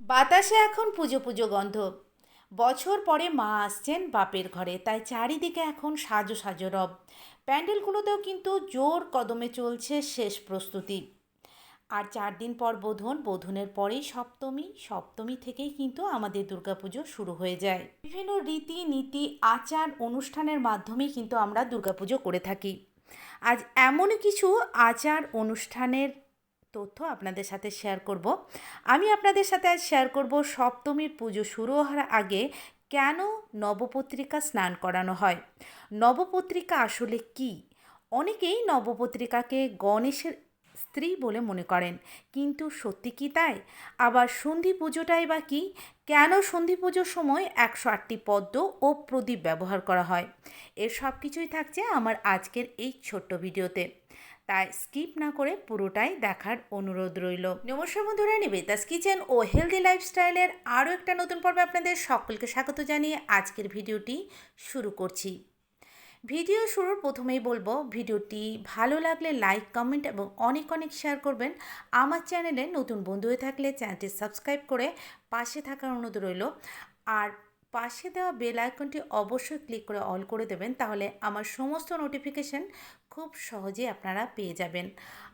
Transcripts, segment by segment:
বাতাসে এখন পুজো পুজো গন্ধ। বছর পরে মা আসছেন বাপের ঘরে, তাই চারিদিকে এখন সাজো সাজো রব। প্যান্ডেলগুলোতেও কিন্তু জোর কদমে চলছে শেষ প্রস্তুতি। আর চার দিন পর বোধন, বোধনের পরেই সপ্তমী সপ্তমী থেকেই কিন্তু আমাদের দুর্গাপুজো শুরু হয়ে যায়। বিভিন্ন রীতি নীতি আচার, অনুষ্ঠানের মাধ্যমেই কিন্তু আমরা দুর্গাপুজো করে থাকি। আজ এমন কিছু আচার, অনুষ্ঠানের তথ্য আপনাদের সাথে শেয়ার করব। আমি আপনাদের সাথে আজ শেয়ার করব সপ্তমীর পুজো শুরু হওয়ার আগে কেন নবপত্রিকা স্নান করানো হয়? নবপত্রিকা আসলে কি? অনেকেই নবপত্রিকাকে গণেশের স্ত্রী বলে মনে করেন, কিন্তু সত্যি কি তাই? আবার সন্ধি পুজোটাই বা কি? কেন সন্ধি পুজোর সময় একশো আটটি পদ্ম ও প্রদীপ ব্যবহার করা হয়? এর সব কিছুই থাকছে আমার আজকের এই ছোট্ট ভিডিওতে। তাই স্কিপ না করে পুরোটাই দেখার অনুরোধ রইল। নমস্কার বন্ধুরা নিবেতাস কিচেন ও হেলদি লাইফস্টাইলের আরও একটা নতুন পর্বে আপনাদের সকলকে স্বাগত জানিয়ে আজকের ভিডিওটি শুরু করছি। ভিডিও শুরুর প্রথমেই বলব, ভিডিওটি ভালো লাগলে লাইক, কমেন্ট এবং অনেক অনেক শেয়ার করবেন। আমার চ্যানেলে নতুন বন্ধু হয়ে থাকলে চ্যানেলটি সাবস্ক্রাইব করে পাশে থাকার অনুরোধ রইল। আর পাশে দেওয়া বেল আইকনটি অবশ্যই ক্লিক করে অল করে দেবেন, তাহলে আমার সমস্ত নোটিফিকেশান খুব সহজেই আপনারা পেয়ে যাবেন।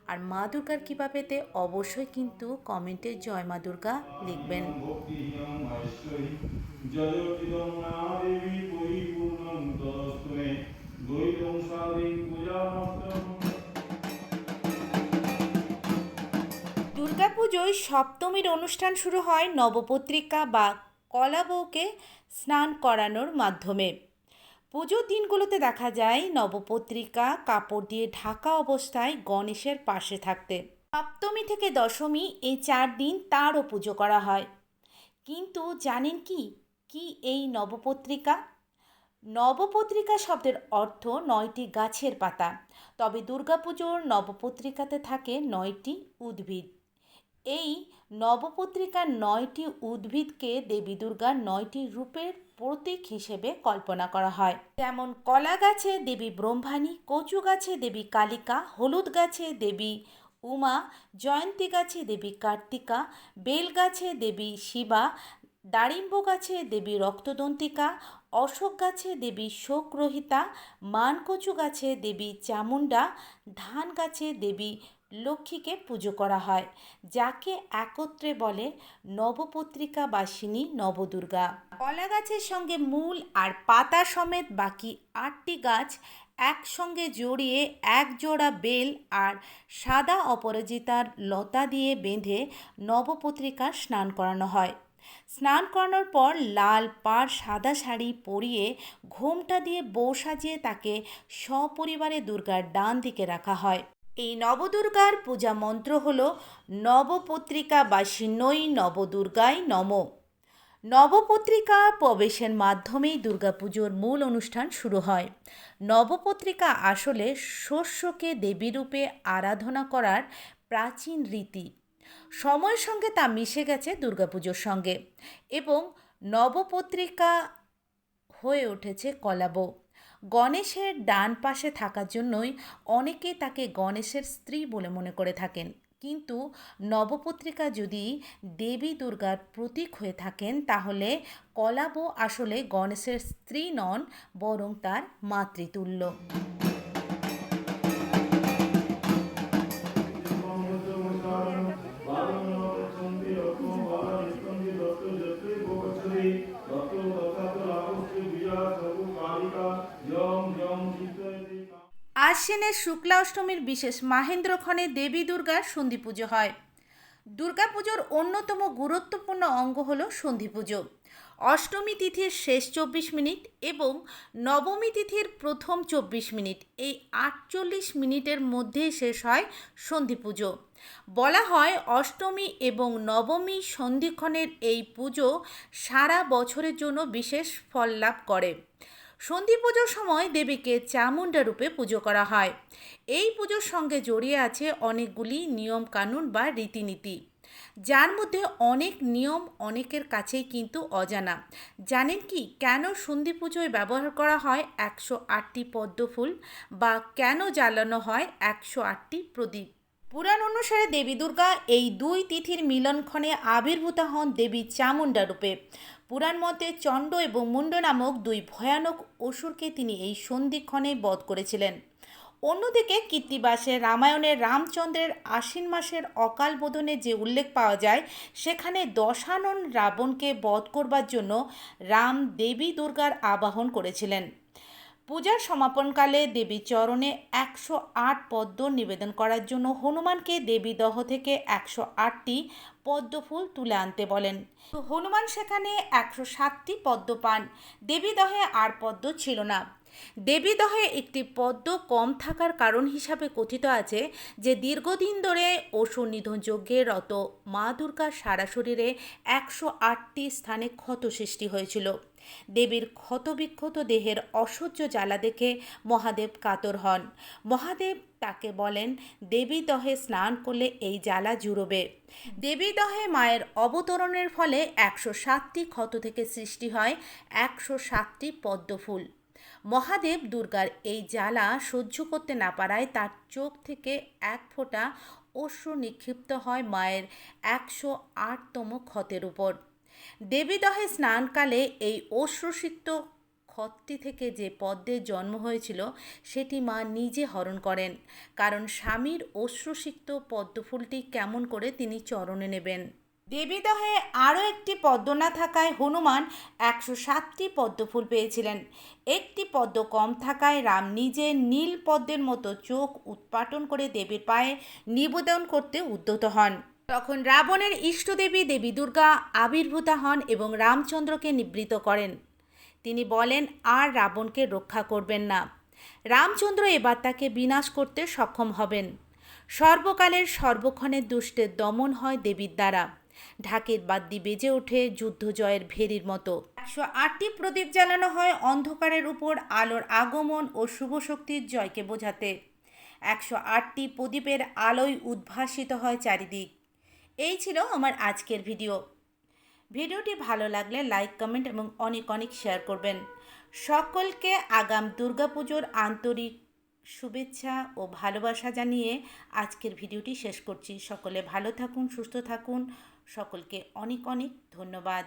আর মা দুর্গার কৃপা পেতে অবশ্যই কিন্তু কমেন্টে জয় মা দুর্গা লিখবেন। দুর্গাপুজোয় সপ্তমীর অনুষ্ঠান শুরু হয় নবপত্রিকা বা কলা বউকে স্নান করানোর মাধ্যমে। পুজোর দিনগুলোতে দেখা যায়, নবপত্রিকা, কাপড় দিয়ে ঢাকা অবস্থায় গণেশের পাশে থাকতে। সপ্তমী থেকে দশমী এই চার দিন তারও পুজো করা হয়। কিন্তু জানেন কি? কি এই নবপত্রিকা? নবপত্রিকা শব্দের অর্থ নয়টি গাছের পাতা। তবে দুর্গাপুজোর নবপত্রিকাতে থাকে নয়টি উদ্ভিদ। এই নবপত্রিকার নয়টি উদ্ভিদকে দেবী দুর্গার নয়টি রূপের প্রতীক হিসেবে কল্পনা করা হয়। যেমন কলা গাছে দেবী ব্রহ্মাণী, কচু গাছে দেবী কালিকা, হলুদ গাছে দেবী উমা, জয়ন্তী গাছে দেবী কার্তিকা, বেল গাছে দেবী শিবা দারিম্ব গাছে দেবী রক্তদন্তিকা, অশোক গাছে দেবী শোকরহিতা, মানকচু গাছে দেবী চামুণ্ডা, ধান গাছে দেবী লক্ষ্মীকে পুজো করা হয়, যাকে একত্রে বলে নবপত্রিকা বাসিনী নবদুর্গা। কলা গাছের সঙ্গে মূল আর পাতা সমেত বাকি আটটি গাছ একসঙ্গে জড়িয়ে এক জোড়া বেল আর সাদা অপরাজিতার লতা দিয়ে বেঁধে নবপত্রিকা স্নান করানো হয়। স্নান করানোর পর লাল, পাড়, সাদা শাড়ি পরিয়ে ঘোমটা দিয়ে বউ সাজিয়ে তাকে সপরিবারে দুর্গার ডান দিকে রাখা হয়। এই নবদুর্গার পূজা মন্ত্র হল নবপত্রিকা বাসিন্নই নবদুর্গায় নম। নবপত্রিকা প্রবেশের মাধ্যমেই দুর্গাপুজোর মূল অনুষ্ঠান শুরু হয়। নবপত্রিকা আসলে শস্যকে দেবীরূপে আরাধনা করার প্রাচীন রীতি। সময়ের সঙ্গে তা মিশে গেছে দুর্গাপুজোর সঙ্গে এবং নবপত্রিকা হয়ে উঠেছে কলাবো। গণেশের ডান পাশে থাকার জন্যই অনেকে তাকে গণেশের স্ত্রী বলে মনে করে থাকেন। কিন্তু নবপত্রিকা যদি দেবী দুর্গার প্রতীক হয়ে থাকেন, তাহলে কলাবো আসলে গণেশের স্ত্রী নন, বরং তার মাতৃতুল্য। আশ্বিনের শুক্লা অষ্টমীর বিশেষ মাহেন্দ্রক্ষণে দেবী দুর্গার সন্ধি পুজো হয়। দুর্গাপুজোর অন্যতম গুরুত্বপূর্ণ অঙ্গ হল সন্ধি পুজো। অষ্টমী তিথির শেষ চব্বিশ মিনিট এবং নবমী তিথির প্রথম চব্বিশ মিনিট, এই আটচল্লিশ মিনিটের মধ্যেই শেষ হয় সন্ধি পুজো। বলা হয় অষ্টমী এবং নবমী সন্ধিক্ষণের এই পুজো সারা বছরের জন্য বিশেষ ফল লাভ করে। সন্ধি পুজোর সময় দেবীকে চামুণ্ডা রূপে পুজো করা হয়। এই পুজোর সঙ্গে জড়িয়ে আছে অনেকগুলি নিয়ম কানুন বা রীতিনীতি। যার মধ্যে অনেক নিয়ম অনেকের কাছেই কিন্তু অজানা। জানেন কি কেন সন্ধি পুজোয় ব্যবহার করা হয় একশো আটটি পদ্ম ফুল বা কেন জ্বালানো হয় একশো আটটি প্রদীপ? পুরাণ অনুসারে দেবী দুর্গা এই দুই তিথির মিলনক্ষণে আবির্ভূতা হন দেবী চামুণ্ডা রূপে। পুরাণ মতে চণ্ড এবং মুন্ড নামক দুই ভয়ানক অসুরকে তিনি এই সন্ধিক্ষণে বধ করেছিলেন। অন্যদিকে কীর্তিবাসে রামায়ণের রামচন্দ্রের আশ্বিন মাসের অকাল বোধনে যে উল্লেখ পাওয়া যায়, সেখানে দশানন রাবণকে বধ করবার জন্য রাম দেবী দুর্গার আবাহন করেছিলেন। পূজার সমাপনকালে দেবী চরণে একশো আট পদ্ম নিবেদন করার জন্য হনুমানকে দেবী দহ থেকে একশো আটটি পদ্মফুল তুলে আনতে বলেন। হনুমান সেখানে একশো সাতটি পদ্ম পান। দেবী দহে আর পদ্ম ছিল না। দেবী দহে একটি পদ্ম কম থাকার কারণ হিসাবে কথিত আছে যে, দীর্ঘদিন ধরে অসুর নিধন যজ্ঞে রত মা দুর্গার সারা শরীরে একশো আটটি স্থানে ক্ষত সৃষ্টি হয়েছিল। দেবীর ক্ষতবিক্ষত দেহের অসহ্য জ্বালা দেখে মহাদেব কাতর হন। মহাদেব তাকে বলেন, দেবী দহে স্নান করলে এই জ্বালা জুড়বে। দেবী দহে মায়ের অবতরণের ফলে একশো সাতটি ক্ষত থেকে সৃষ্টি হয়, একশো সাতটি পদ্মফুল। মহাদেব দুর্গার এই জ্বালা সহ্য করতে না পারায় তার চোখ থেকে এক ফোঁটা অশ্রু নিক্ষিপ্ত হয় মায়ের একশো আটতম ক্ষতের উপর। দেবীদহে স্নানকালে এই অশ্রুসিক্ত ক্ষতটি থেকে যে পদ্মের জন্ম হয়েছিল, সেটি মা নিজে হরণ করেন। কারণ স্বামীর অশ্রুসিক্ত পদ্মফুলটি কেমন করে তিনি চরণে নেবেন। দেবীদহে আরও একটি পদ্ম না থাকায় হনুমান একশো সাতটি পদ্মফুল পেয়েছিলেন। একটি পদ্ম কম থাকায় রাম নিজে নীল পদ্মের মতো চোখ উৎপাটন করে দেবীর পায়ে নিবেদন করতে উদ্যত হন। তখন রাবণের ইষ্টদেবী দেবী দুর্গা আবির্ভূতা হন এবং রামচন্দ্রকে নিবৃত করেন। তিনি বলেন, আর রাবণকে রক্ষা করবেন না। রামচন্দ্র এবার তাকে বিনাশ করতে সক্ষম হবেন। সর্বকালের সর্বক্ষণের দুষ্টের দমন হয় দেবীর দ্বারা। ঢাকের বাদ্যি বেজে ওঠে যুদ্ধ জয়ের ভেরির মতো। একশো আটটি প্রদীপ জ্বালানো হয় অন্ধকারের উপর আলোর আগমন ও শুভ শক্তির জয়কে বোঝাতে। একশো আটটি প্রদীপের আলোয় উদ্ভাসিত হয় চারিদিক। এই ছিল আমার আজকের ভিডিও। ভিডিওটি ভালো লাগলে লাইক, কমেন্ট এবং অনেক অনেক শেয়ার করবেন। সকলকে আগাম দুর্গাপুজোর আন্তরিক শুভেচ্ছা ও ভালোবাসা জানিয়ে আজকের ভিডিওটি শেষ করছি। সকলে ভালো থাকুন, সুস্থ থাকুন। সকলকে অনেক অনেক ধন্যবাদ।